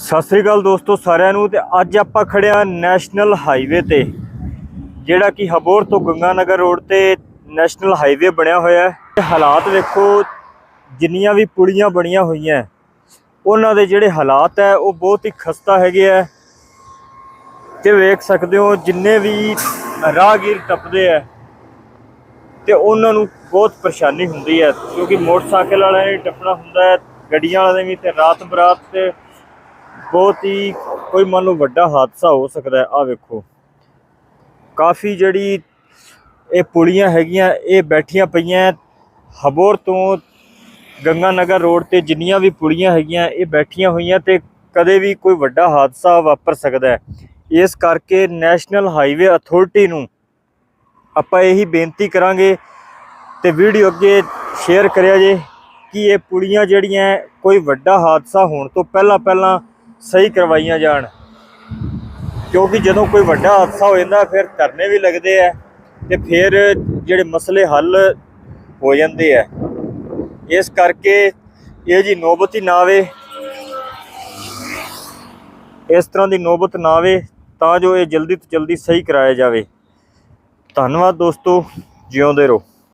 ਸਤਿ ਸ੍ਰੀ ਅਕਾਲ ਦੋਸਤੋ ਸਾਰਿਆਂ ਨੂੰ ਤੇ ਅੱਜ ਆਪਾਂ ਖੜਿਆ ਨੈਸ਼ਨਲ ਹਾਈਵੇ ਤੇ, ਜਿਹੜਾ ਕਿ ਹਬੋਰ ਤੋਂ ਗੰਗਾਨਗਰ ਰੋਡ ਤੇ ਨੈਸ਼ਨਲ ਹਾਈਵੇ ਬਣਿਆ ਹੋਇਆ ਹੈ। ਤੇ ਹਾਲਾਤ ਵੇਖੋ, ਜਿੰਨੀਆਂ ਵੀ ਪੁਲੀਆਂ ਬਣੀਆਂ ਹੋਈਆਂ ਉਹਨਾਂ ਦੇ ਜਿਹੜੇ ਹਾਲਾਤ ਹੈ, ਉਹ ਬਹੁਤ ਹੀ ਖਸਤਾ ਹੈਗੇ ਆ ਤੇ ਵੇਖ ਸਕਦੇ ਹੋ, ਜਿੰਨੇ ਵੀ ਰਾਹਗੀਰ ਟੱਪਦੇ ਆ ਤੇ ਉਹਨਾਂ ਨੂੰ ਬਹੁਤ ਪਰੇਸ਼ਾਨੀ ਹੁੰਦੀ ਹੈ, ਕਿਉਂਕਿ ਮੋਟਰਸਾਈਕਲ ਵਾਲਿਆਂ ਨੇ ਟੱਪਣਾ ਹੁੰਦਾ ਹੈ, ਗੱਡੀਆਂ ਵਾਲਿਆਂ ਨੇ ਵੀ ਤੇ ਰਾਤ ਬਰਾਤ ਤੇ ਬਹੁਤ ਹੀ ਕੋਈ ਮੰਨ ਲਓ ਵੱਡਾ ਹਾਦਸਾ ਹੋ ਸਕਦਾ ਹੈ। ਆ ਵੇਖੋ। ਕਾਫੀ ਜਿਹੜੀ ਇਹ ਪੁਲੀਆਂ ਹੈਗੀਆਂ, ਇਹ ਬੈਠੀਆਂ ਪਈਆਂ ਹਬੋਰ ਤੋਂ ਗੰਗਾ ਨਗਰ ਰੋਡ ਤੇ ਜਿੰਨੀਆਂ ਵੀ ਪੁਲੀਆਂ ਹੈਗੀਆਂ, ਇਹ ਬੈਠੀਆਂ ਹੋਈਆਂ ਤੇ ਕਦੇ ਵੀ ਕੋਈ ਵੱਡਾ ਹਾਦਸਾ ਵਾਪਰ ਸਕਦਾ ਹੈ। ਇਸ ਕਰਕੇ ਨੈਸ਼ਨਲ ਹਾਈਵੇ ਅਥਾਰਟੀ ਨੂੰ ਆਪਾਂ ਇਹੀ ਬੇਨਤੀ ਕਰਾਂਗੇ ਤੇ ਵੀਡੀਓ ਅੱਗੇ ਸ਼ੇਅਰ ਕਰਿਆ ਜੇ ਕਿ ਇਹ ਪੁਲੀਆਂ ਜਿਹੜੀਆਂ ਕੋਈ ਵੱਡਾ ਹਾਦਸਾ ਹੋਣ ਤੋਂ ਪਹਿਲਾਂ ਪਹਿਲਾਂ ਸਹੀ ਕਰਵਾਈਆਂ ਜਾਣ। ਕਿਉਂਕਿ ਜਦੋਂ ਕੋਈ ਵੱਡਾ ਹਾਦਸਾ ਹੋ ਜਾਂਦਾ, ਫਿਰ ਧਰਨੇ ਵੀ ਲੱਗਦੇ ਆ ਤੇ ਫਿਰ ਜਿਹੜੇ ਮਸਲੇ ਹੱਲ ਹੋ ਜਾਂਦੇ ਆ। ਇਸ ਕਰਕੇ ਇਹ ਜੀ ਨੌਬਤ ਹੀ ਨਾ ਆਵੇ। ਇਸ ਤਰ੍ਹਾਂ ਦੀ ਨੌਬਤ ਨਾ ਆਵੇ ਤਾਂ ਜੋ ਇਹ ਜਲਦੀ ਤੋਂ ਜਲਦੀ ਸਹੀ ਕਰਾਇਆ ਜਾਵੇ। ਧੰਨਵਾਦ ਦੋਸਤੋ, ਜਿਉਂਦੇ ਰਹੋ।